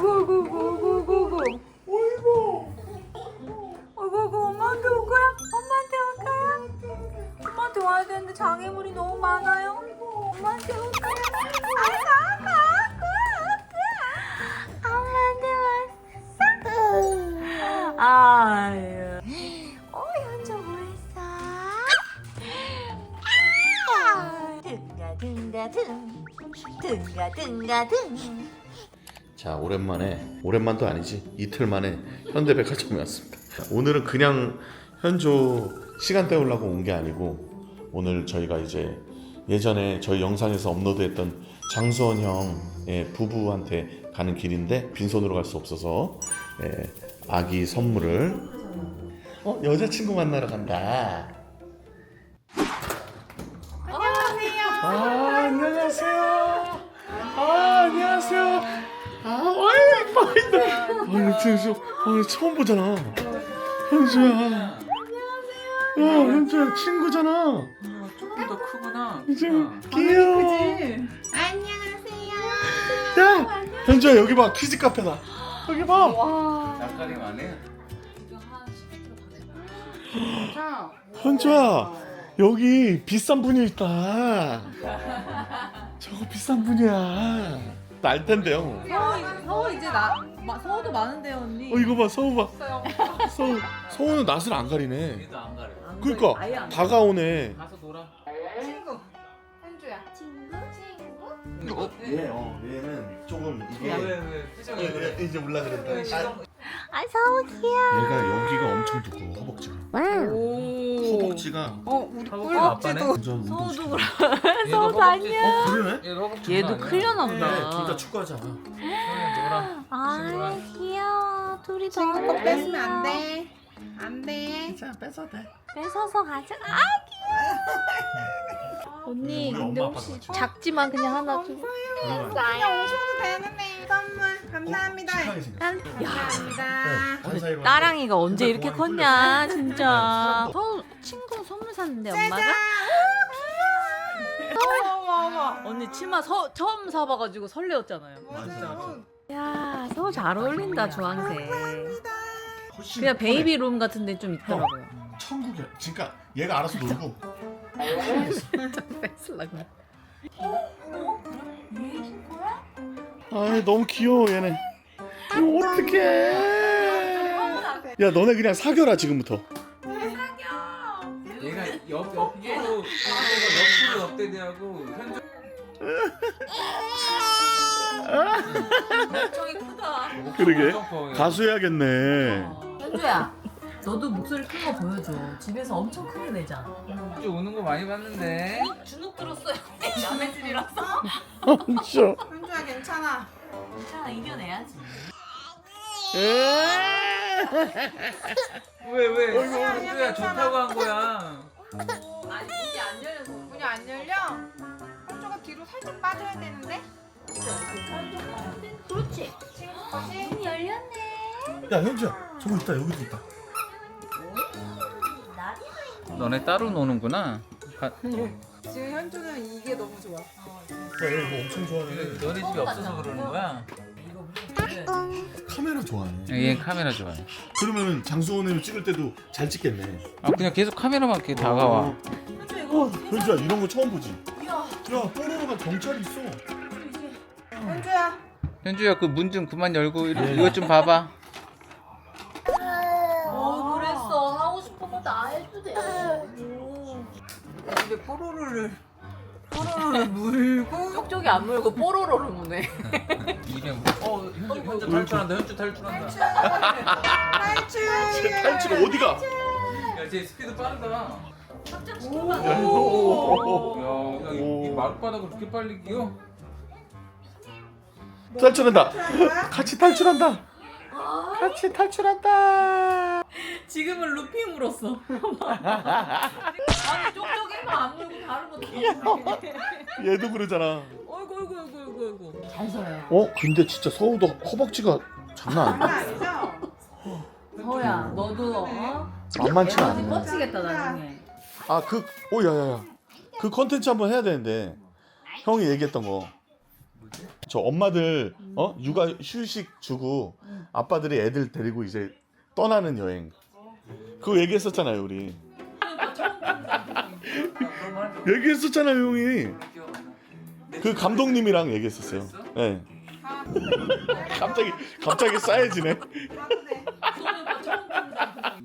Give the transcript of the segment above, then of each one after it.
오구오구오구오구오구 어이구 어구오구 엄마한테 올 거야? 엄마한테 올 거야? 엄마한테 와야 되는데 장애물이 너무 많아요 엄마한테 올 거야? 아이고 아빠 엄마한테 왔어 아유 어 현주 뭐했어? 아 등가 등가 등 등가 등가 등 자 오랜만에 오랜만도 아니지 이틀 만에 현대백화점에 왔습니다. 오늘은 그냥 현조 시간 때우려고 온 게 아니고 오늘 저희가 이제 예전에 저희 영상에서 업로드했던 장수원 형의 부부한테 가는 길인데 빈손으로 갈 수 없어서 예, 아기 선물을 어 여자친구 만나러 간다. 안녕하세요 아 안녕하세요. 아 안녕하세요. 아 어이 이뻐인데. 아 진짜 아 처음 보잖아. 현주야. 안녕하세요. 야 현주야 친구잖아. 조금 더 크구나. 이제 어. 귀여워. 안녕하세요 야 현주야 여기 봐 키즈 카페다. 여기 봐. 와 낯가림 안 해? 현주야 여기 비싼 분이 있다. 저거 비싼 분이야. 날 텐데요. 서우, 서우 이제 나 마, 서우도 많은데요 언니 어 이거 봐 서우 봐. 서우 서우는 낯을 안 가리네. 얘도 안 가려. 그러니까 아예 안 다가오네. 가서 놀아. 친구 현주야 친구? 친구? 어? 얘, 어, 얘는 조금 이게 왜, 왜, 표정이 왜? 이제 올라 그랬다. 왜 시동- 아 서우 귀여워 얘가 여기가 엄청 두꺼워 허벅지가. 오 허벅지가 어 우리 완전 서우도 운동시켜. 그래 얘도 서우도 허벅지- 아니야 어 그러네? 얘도 허벅지 얘도 장난 아니야? 클려나 네, 보다 둘다 축구하잖아. 소연이 놀아. 아 귀여워 둘이 더 친구 거 뺏으면 안 돼. 안 돼. 자 뺏어 돼. 뺏어서 가자 아 귀여워 언니 우리 근데 엄마 아빠도 같이. 작지만 그냥 하나 좀 그냥 오셔도 되는데 선물. 감사합니다. 착하게 생겼어. 감사합니다. 반 사이로 나랑이가 언제 이렇게 컸냐 진짜. 서 친구 선물 샀는데 엄마가? 언니 치마 서, 처음 사봐가지고 설레었잖아요. 맞아. 야 서우 잘 어울린다 주황색. 훨씬 그냥 편해. 베이비 룸 같은 데 좀 있더라고요. 천국이야. 그러니까 얘가 알아서 놀고. 뺏으려고 아 너무 귀여워 얘네. 이거 어떡해. 야 너네 그냥 사겨라 지금부터. 얘가 옆 옆으로 옆으로 옆대대하고 현주 저기 크다 그러게. 가수 해야겠네. 현주야 너도 목소리 큰 거 보여줘 집에서 엄청 크게 내자 현주 우는 거 많이 봤는데. 주눅 들었어요 남의 집이라서 아 진짜. 괜찮아. 괜찮아 이겨내야지 왜 왜? 현주야 좋다고 한 거야. 아니 문이 안 열려서 문이 안 열려? 현주가 뒤로 살짝 빠져야 되는데. 그렇지 친구 것이 문이 열렸네 야 현주야 저거 있다 여기도 있다. 너네 따로 노는구나. 가, 지금 현주는 이게 너무 좋아. 야 이거 엄청 좋아하네. 너네 집이 없어서 그러는 거야. 이거 무슨 카메라 좋아하네. 얘 카메라 좋아해. 그러면은 장수원을 찍을 때도 잘 찍겠네. 아 그냥 계속 카메라만 이렇게 다가와. 현주 이거 현주야 이런 거 처음 보지? 이야 야 뽀로로가 경찰이 있어. 현주야. 현주야 그 문 좀 그만 열고 이거, 이것 좀 봐봐. 어 그랬어 하고 싶은 거 다 해도 돼 집에 뽀로로를 뽀로로를 물고 쪽쪽이 안 물고 뽀로로를 무네 입에 어 현주 현주 탈출한다. 현주 탈출한다. 탈출. 쟤 탈출 어디가? 야쟤 스피드 빠르다. 오. 야, 야, 이, 이 마룻바닥을 그렇게 빨리 기어? 탈출한다. 탈출한 같이 탈출한다. 같이 탈출한다. 지금은 루피 물었어 아니 쪽쪽이만 안 물고 다른 거다 얘도 그러잖아. 어이구 어이구 어이구 어이구 어이구 잘 서요 어 근데 진짜 서우도 허벅지가 장난 아니야. 아니죠? 서우야 너도 어? 만만치가 에너지 않네. 뻗치겠다 나중에 아 그 오 야 야 야 그 컨텐츠 한번 해야 되는데 형이 얘기했던 거 저 엄마들 어? 육아 휴식 주고 아빠들이 애들 데리고 이제 떠나는 여행. 그거 얘기했었잖아요 우리. 얘기했었잖아요 형이. 그 감독님이랑 얘기했었어요. 예. 갑자기 갑자기 싸해지네.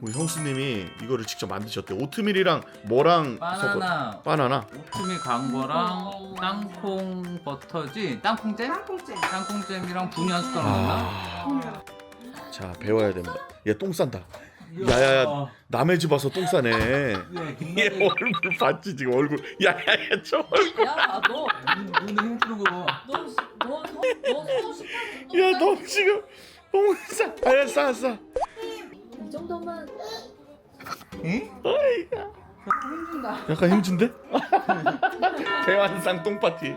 우리 형수님이 이거를 직접 만드셨대 오트밀이랑 뭐랑 바나나. 섞어? 바나나? 오트밀 간 거랑 땅콩 버터지 땅콩잼? 땅콩잼. 땅콩잼이랑 분유 한 숟가락 넣나? 아. 자 배워야 됩니다 얘 똥 싼다 야야야 남의 집 와서 똥 싸네 얘 얼굴 봤지 지금 얼굴 야야야 저 얼굴 야 너 눈에 힘주는 거 봐. 너너너 소식 야너 지금 똥 싸. 아야 싸 싸. 이 정도면 어이가. 약간 힘준데? 대환상 똥 파티.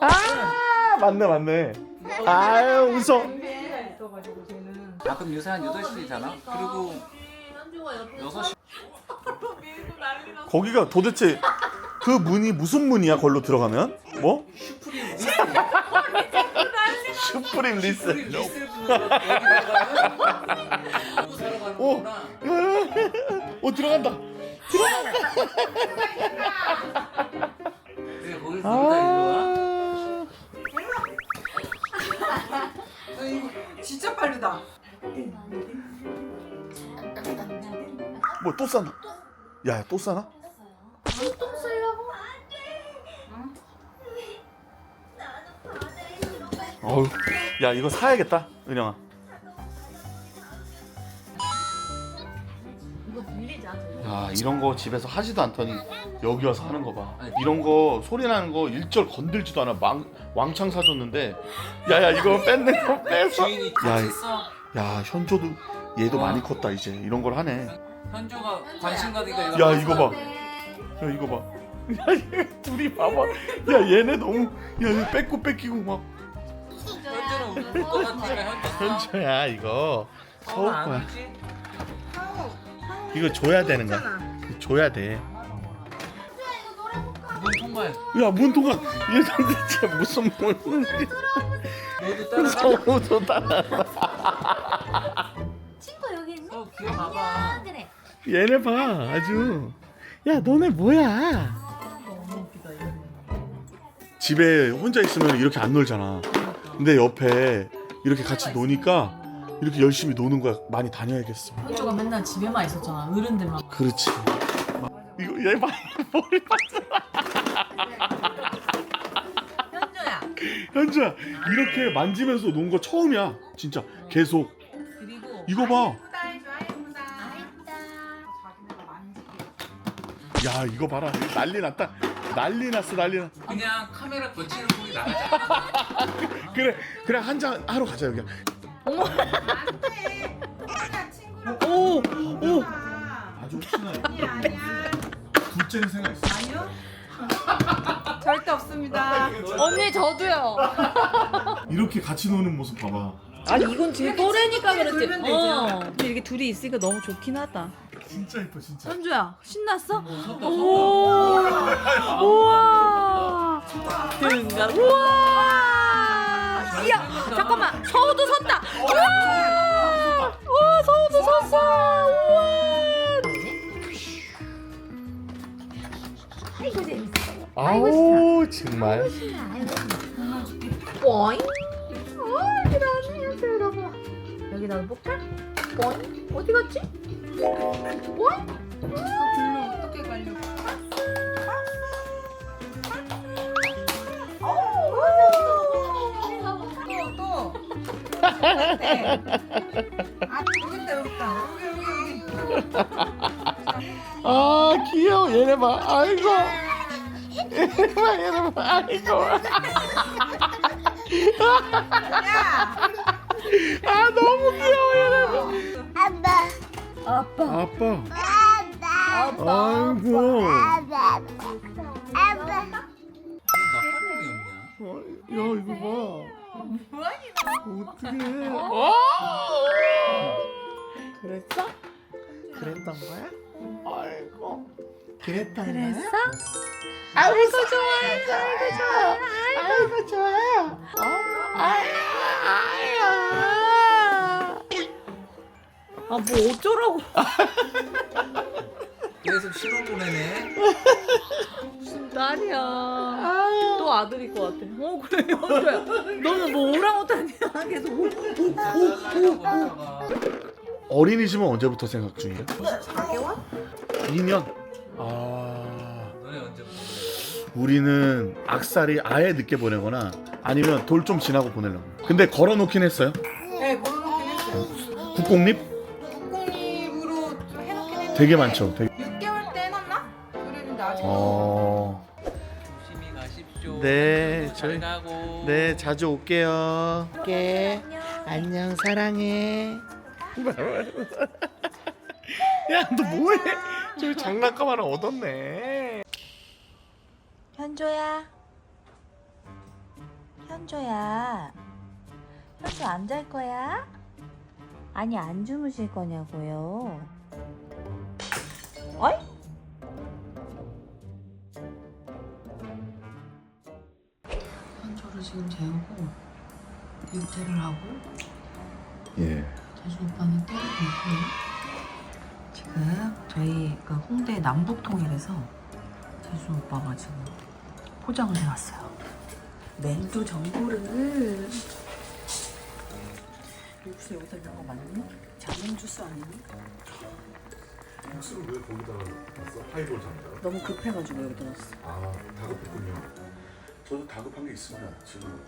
아 맞네 맞네. 아유 웃어. 가끔 요새 한 8시잖아? 그리고 현주가 옆에 6시 거기가 도대체 그 문이 무슨 문이야? 걸로 들어가면 뭐? 슈프림 리스. 오, 오 들어간다. 그래 거기서 놀다 아. 어, 이거 진짜 빠르다. 뭐또 싸나? 야, 또 싸나? 똥 쓰려고 어우, 야 이거 사야겠다, 은영아. 야 이런 거 집에서 하지도 않더니 여기 와서 하는 거 봐. 이런 거 소리 나는 거 일절 건들지도 않아. 망, 왕창 사줬는데, 야야 이거 뺏는 거 뺏어. 주인이 야, 야 현조도 얘도 와. 많이 컸다 이제 이런 걸 하네. 현주가 관심 가니까 야 이거 봐. 야 이거 봐. 야 얘 둘이 봐봐. 야 얘네 너무 야 얘 뺏고 뺏기고 막. 현주는 울것 같으니까 써 현조야 이거 서울 안 거야. 이거 줘야 되는 거야. 줘야 돼. 야 문통아 얘 도대체 무슨 문? 너도 따라가 서우도 따라. 친구 여기 있네 어 기어가봐 그래 얘네 봐 아주. 야 너네 뭐야? 집에 혼자 있으면 이렇게 안 놀잖아. 근데 옆에 이렇게 같이 노니까 이렇게 열심히 노는 거야. 많이 다녀야겠어. 현주가 맨날 집에만 있었잖아 어른들만 그렇지. 이거 얘 봐. 머리 봐. 현주야 현주야 이렇게 만지면서 논 거 처음이야. 진짜 계속. 그리고 이거 봐. 야 이거 봐라. 난리 났다. 난리 났어 난리 났. 그냥 카메라 거치는 소리 나가자 그래 그래 한 잔 하러 가자 여기. 안돼. 친구야 친구랑. 오 오. 아, 아주 친해요. 아니야 아니야. 둘째는 생각 있어. 아니요. 절대 없습니다. 언니 저도요 이렇게 같이 노는 모습 봐봐. 아니 이건 제 또래니까 그렇지 놀면 되죠. 어 근데 이게 둘이 있으니까 너무 좋긴 하다 진짜 예뻐 진짜. 현주야 신났어? 섰다 오 우와 우와 야 잠깐만. 서우도 섰다. 우와! 우와 서우도 섰어. 우와! 아이고 재밌어 아우 정말. 뽀잉 어 여기다 안녕하세요 여러분 여기다 볼까? 뽀잉 어디 갔지? 뽀잉 불러 어떻게 가려고? 네. 아 여기 있다 여기. 여기 여기 여기. 아 귀여워 얘네 봐. 아이고. 얘네 봐 얘네 봐. 아이고. 야. 아 너무 귀여워 얘네 봐. 아빠 아빠. 아빠 아이고. 나화 어, 야 이거 봐. 어떡해. 그랬어? 그랬던 거야? 아이고. 그랬다. 그랬어? 아이고 좋아요. 아이고 좋아요. 아이고 좋아요. 아뭐 어쩌라고? 계속 시로 보내네. 딸이야. 또 아들일 것 같아. 어 그래 현주야. 너는 뭐 오랑우탄이야. 계속 오, 오, 오, 오. 어린이집은 언제부터 생각 중이에요? 4개월? 2년. 아. 너네 언제부터 그래? 우리는 악살이 아예 늦게 보내거나 아니면 돌 좀 지나고 보내려고. 근데 걸어놓긴 했어요. 네, 걸어놓긴 했어요. 국공립 국공립으로 해놓긴 했는데 되게 많죠. 되게. 6개월 때 해놨나? 그랬는데 아직 어. 네, 잘 저희- 가고. 네, 자주 올게요. 올게. 안녕, 사랑해. 야, 너 뭐해? 저기 장난감 하나 얻었네. 현조야. 현조야. 현조 안 잘 거야? 아니 안 주무실 거냐고요. 어이? 지금 재우고 일대를 하고 예. 재수 오빠는 때리고 있고요. 지금 저희 그 홍대 남북통일에서 재수 오빠가 지금 포장을 해왔어요. 멘토 정보를 육수 여기다 넣은 거 맞니? 자몽 주스 아니니? 육수를 왜 거기다 넣었어? 하이볼 잔다. 너무 급해가지고 여기다 넣었어. 아, 다급했군요. 저도 다급한 게 있습니다. 지금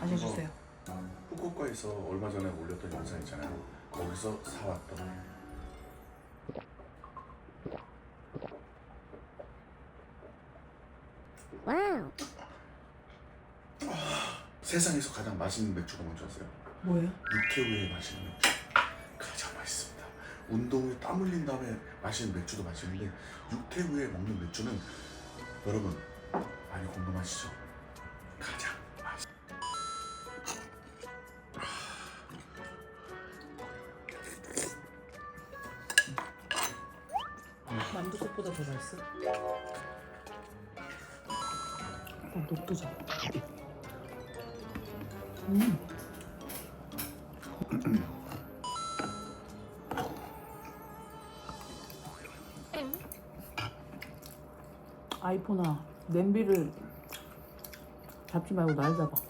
알려주세요. 후쿠오카에서 얼마 전에 올렸던 영상 있잖아요. 거기서 사왔던 세상에서 가장 맛있는 맥주가 뭔지 아세요? 뭐예요? 육회 후에 마시는 맥주 가장 맛있습니다. 운동 후에 땀 흘린 다음에 마시는 맥주도 맛있는데 육회 후에 먹는 맥주는 여러분 많이 궁금하시죠? 가장 맛있. 만두국보다 더 맛있어? 어, 녹두전. 음. 아이폰아, 냄비를 잡지 말고 날 잡아.